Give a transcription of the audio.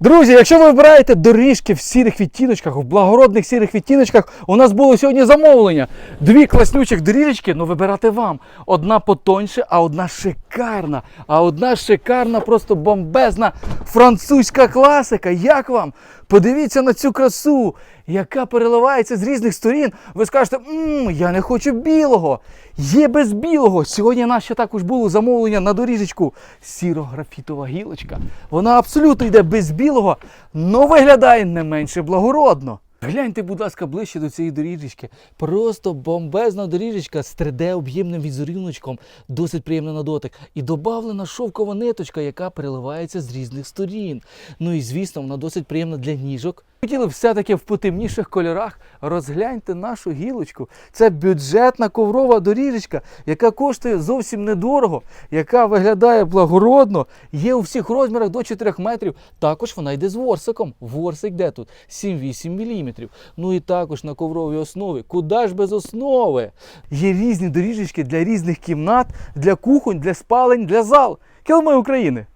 Друзі, якщо ви вибираєте доріжки в сірих відтіночках, в благородних сірих відтіночках, у нас було сьогодні замовлення. Дві класнючих доріжечки, ну вибирати вам. Одна потоньше, а одна шикарна. А одна шикарна, просто бомбезна французька класика. Як вам? Подивіться на цю красу, яка переливається з різних сторін. Ви скажете, мм, я не хочу білого. Є без білого. Сьогодні у нас ще також було замовлення на доріжечку. Сіро-графітова гілочка. Вона абсолютно йде без білого, але виглядає не менше благородно. Гляньте, будь ласка, ближче до цієї доріжечки. Просто бомбезна доріжечка з 3D об'ємним візеруночком, досить приємна на дотик. І додавлена шовкова ниточка, яка переливається з різних сторін. Ну і звісно, вона досить приємна для ніжок. Хотіли все-таки в потемніших кольорах. Розгляньте нашу гілочку. Це бюджетна коврова доріжечка, яка коштує зовсім недорого, яка виглядає благородно, є у всіх розмірах до 4 метрів. Також вона йде з ворсиком. Ворсик де тут? 7-8 мм. Ну і також на ковровій основі. Куди ж без основи? Є різні доріжечки для різних кімнат, для кухонь, для спалень, для зал. Килми України.